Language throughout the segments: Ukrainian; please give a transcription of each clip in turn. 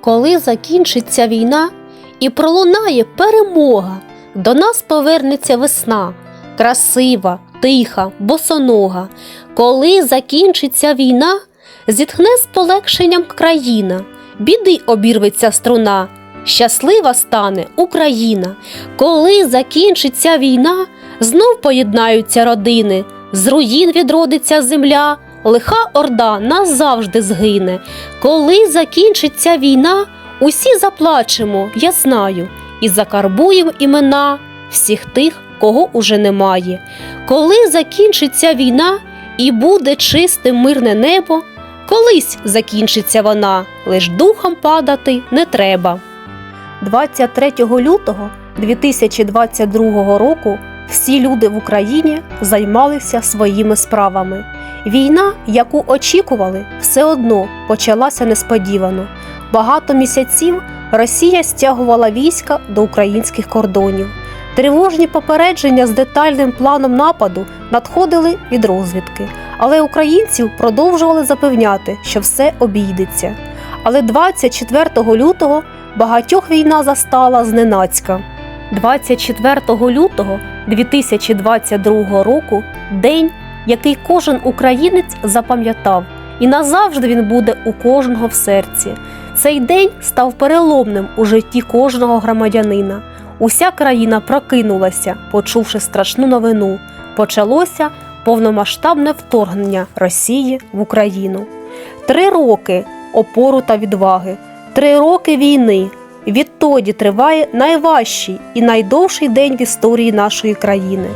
коли закінчиться війна і пролунає перемога, до нас повернеться весна, красива, тиха, босонога. Коли закінчиться війна, зітхне з полегшенням країна, біди обірветься струна, щаслива стане Україна. Коли закінчиться війна, знов поєднаються родини, з руїн відродиться земля, лиха орда назавжди згине. Коли закінчиться війна, усі заплачемо, я знаю, і закарбуємо імена всіх тих, кого уже немає. Коли закінчиться війна і буде чисте мирне небо, колись закінчиться вона, лиш духом падати не треба. 23 лютого 2022 року всі люди в Україні займалися своїми справами. Війна, яку очікували, все одно почалася несподівано. Багато місяців Росія стягувала війська до українських кордонів. Тривожні попередження з детальним планом нападу надходили від розвідки, але українців продовжували запевняти, що все обійдеться. Але 24 лютого багатьох війна застала зненацька. 24 лютого 2022 року день, який кожен українець запам'ятав, і назавжди він буде у кожного в серці. Цей день став переломним у житті кожного громадянина. Уся країна прокинулася, почувши страшну новину. Почалося повномасштабне вторгнення Росії в Україну. Три роки опору та відваги, три роки війни. Відтоді триває найважчий і найдовший день в історії нашої країни.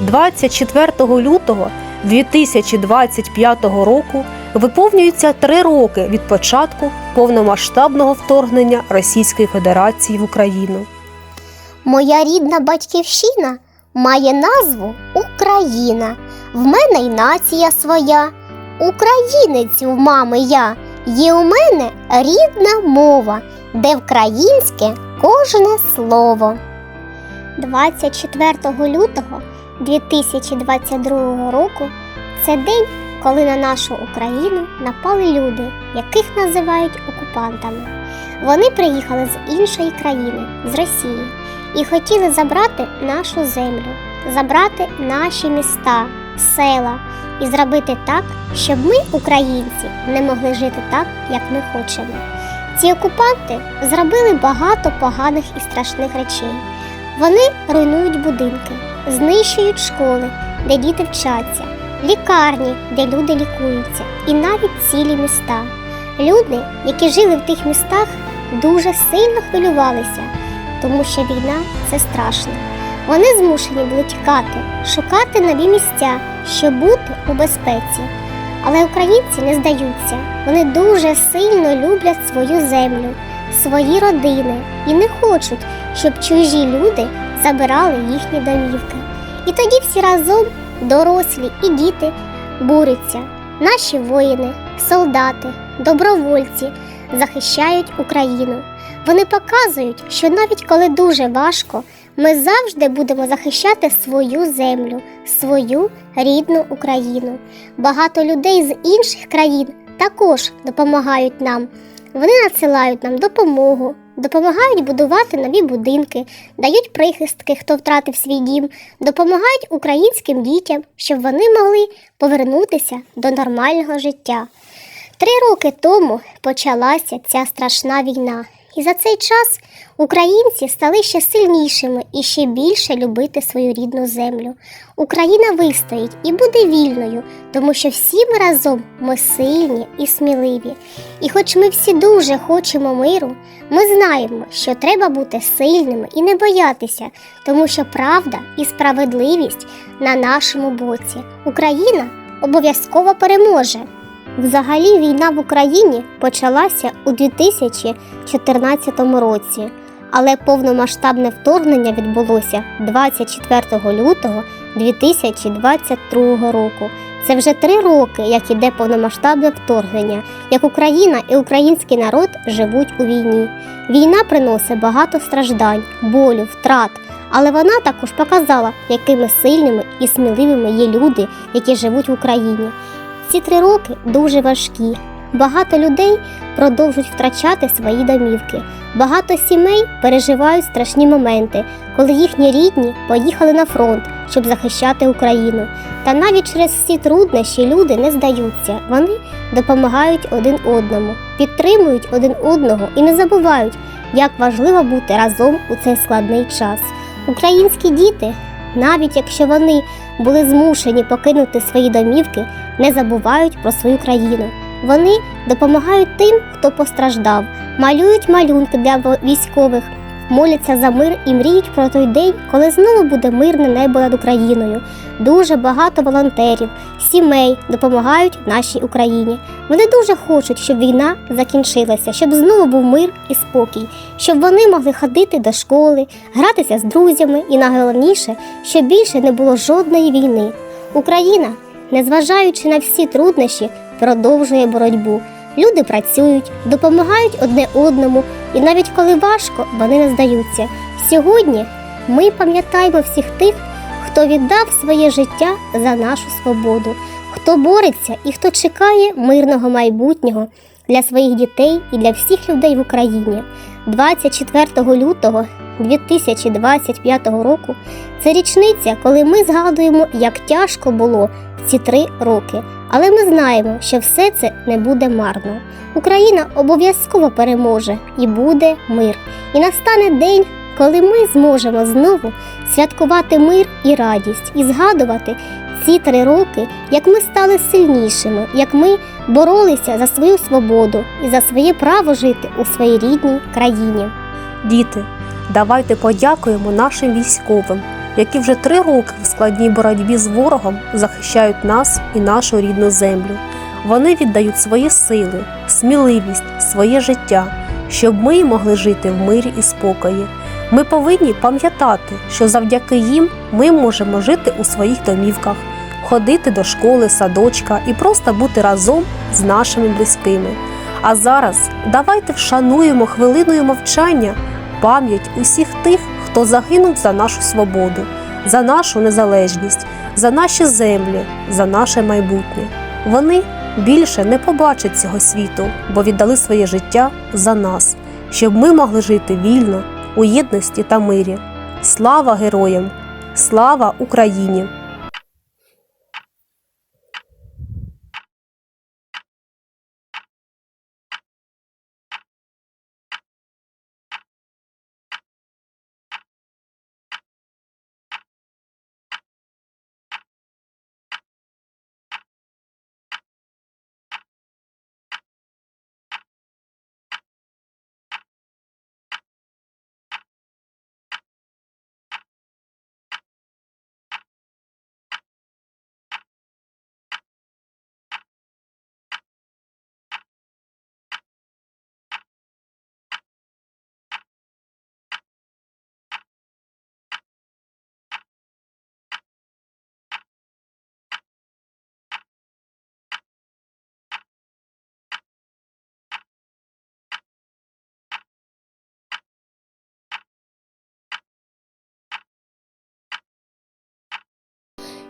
24 лютого 2025 року виповнюється три роки від початку повномасштабного вторгнення Російської Федерації в Україну. Моя рідна батьківщина має назву Україна. В мене й нація своя. Українець в мами я. Є у мене рідна мова, де вкраїнське кожне слово. 24 лютого 2022 року це день, коли на нашу Україну напали люди, яких називають окупантами. Вони приїхали з іншої країни, з Росії, і хотіли забрати нашу землю, забрати наші міста, села і зробити так, щоб ми, українці, не могли жити так, як ми хочемо. Ці окупанти зробили багато поганих і страшних речей. Вони руйнують будинки, знищують школи, де діти вчаться, лікарні, де люди лікуються, і навіть цілі міста. Люди, які жили в тих містах, дуже сильно хвилювалися, тому що війна це страшно. Вони змушені були тікати, шукати нові місця, щоб бути у безпеці. Але українці не здаються. Вони дуже сильно люблять свою землю, свої родини і не хочуть, щоб чужі люди забирали їхні домівки. І тоді всі разом, дорослі і діти, борються. Наші воїни, солдати, добровольці захищають Україну. Вони показують, що навіть коли дуже важко, ми завжди будемо захищати свою землю, свою рідну Україну. Багато людей з інших країн також допомагають нам. Вони надсилають нам допомогу, допомагають будувати нові будинки, дають прихистки, хто втратив свій дім, допомагають українським дітям, щоб вони могли повернутися до нормального життя. Три роки тому почалася ця страшна війна, і за цей час українці стали ще сильнішими і ще більше любити свою рідну землю. Україна вистоїть і буде вільною, тому що всі ми разом ми сильні і сміливі. І хоч ми всі дуже хочемо миру, ми знаємо, що треба бути сильними і не боятися, тому що правда і справедливість на нашому боці. Україна обов'язково переможе. Взагалі війна в Україні почалася у 2014 році, але повномасштабне вторгнення відбулося 24 лютого 2022 року. Це вже три роки, як іде повномасштабне вторгнення, як Україна і український народ живуть у війні. Війна приносить багато страждань, болю, втрат, але вона також показала, якими сильними і сміливими є люди, які живуть в Україні. Ці три роки дуже важкі, багато людей продовжують втрачати свої домівки. Багато сімей переживають страшні моменти, коли їхні рідні поїхали на фронт, щоб захищати Україну. Та навіть через всі труднощі люди не здаються. Вони допомагають один одному, підтримують один одного і не забувають, як важливо бути разом у цей складний час. Українські діти, навіть якщо вони були змушені покинути свої домівки, не забувають про свою країну. Вони допомагають тим, хто постраждав, малюють малюнки для військових, моляться за мир і мріють про той день, коли знову буде мирне небо над Україною. Дуже багато волонтерів, сімей допомагають нашій Україні. Вони дуже хочуть, щоб війна закінчилася, щоб знову був мир і спокій, щоб вони могли ходити до школи, гратися з друзями і найголовніше, щоб більше не було жодної війни. Україна, незважаючи на всі труднощі, продовжує боротьбу. Люди працюють, допомагають одне одному, і навіть коли важко, вони не здаються. Сьогодні ми пам'ятаємо всіх тих, хто віддав своє життя за нашу свободу, хто бореться і хто чекає мирного майбутнього для своїх дітей і для всіх людей в Україні. 24 лютого 2025 року це річниця, коли ми згадуємо, як тяжко було ці три роки. Але ми знаємо, що все це не буде марно. Україна обов'язково переможе і буде мир. І настане день, коли ми зможемо знову святкувати мир і радість і згадувати ці три роки, як ми стали сильнішими, як ми боролися за свою свободу і за своє право жити у своїй рідній країні. Діти, давайте подякуємо нашим військовим, які вже три роки в складній боротьбі з ворогом захищають нас і нашу рідну землю. Вони віддають свої сили, сміливість, своє життя, щоб ми могли жити в мирі і спокої. Ми повинні пам'ятати, що завдяки їм ми можемо жити у своїх домівках, ходити до школи, садочка і просто бути разом з нашими близькими. А зараз давайте вшануємо хвилиною мовчання пам'ять усіх тих, хто загинув за нашу свободу, за нашу незалежність, за наші землі, за наше майбутнє. Вони більше не побачать цього світу, бо віддали своє життя за нас, щоб ми могли жити вільно, у єдності та мирі. Слава героям! Слава Україні!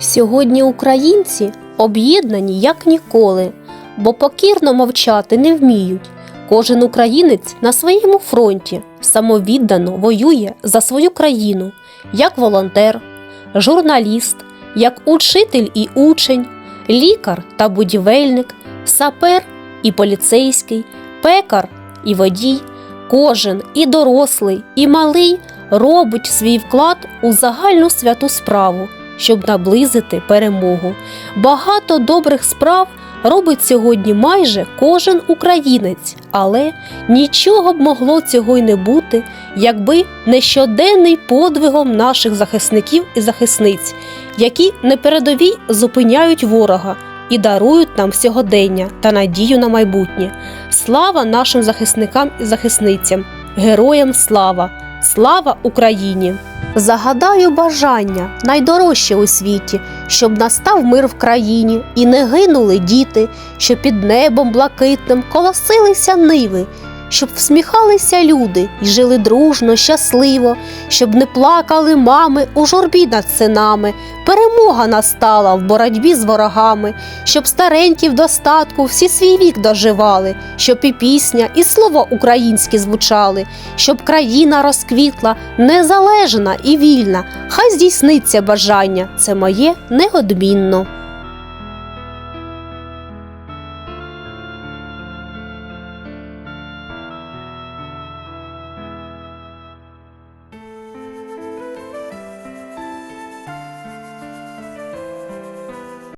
Сьогодні українці об'єднані як ніколи, бо покірно мовчати не вміють. Кожен українець на своєму фронті самовіддано воює за свою країну, як волонтер, журналіст, як учитель і учень, лікар та будівельник, сапер і поліцейський, пекар і водій. Кожен і дорослий, і малий робить свій вклад у загальну святу справу щоб наблизити перемогу. Багато добрих справ робить сьогодні майже кожен українець, але нічого б могло цього й не бути, якби не щоденний подвигом наших захисників і захисниць, які на передовій зупиняють ворога і дарують нам сьогодення та надію на майбутнє. Слава нашим захисникам і захисницям! Героям слава! Слава Україні! Загадаю бажання найдорожче у світі, щоб настав мир в країні і не гинули діти, що під небом блакитним колосилися ниви, щоб всміхалися люди і жили дружно, щасливо, щоб не плакали мами у журбі над синами. Перемога настала в боротьбі з ворогами, щоб старенькі в достатку всі свій вік доживали, щоб і пісня, і слово українське звучали, щоб країна розквітла, незалежна і вільна. Хай здійсниться бажання, це моє неодмінно.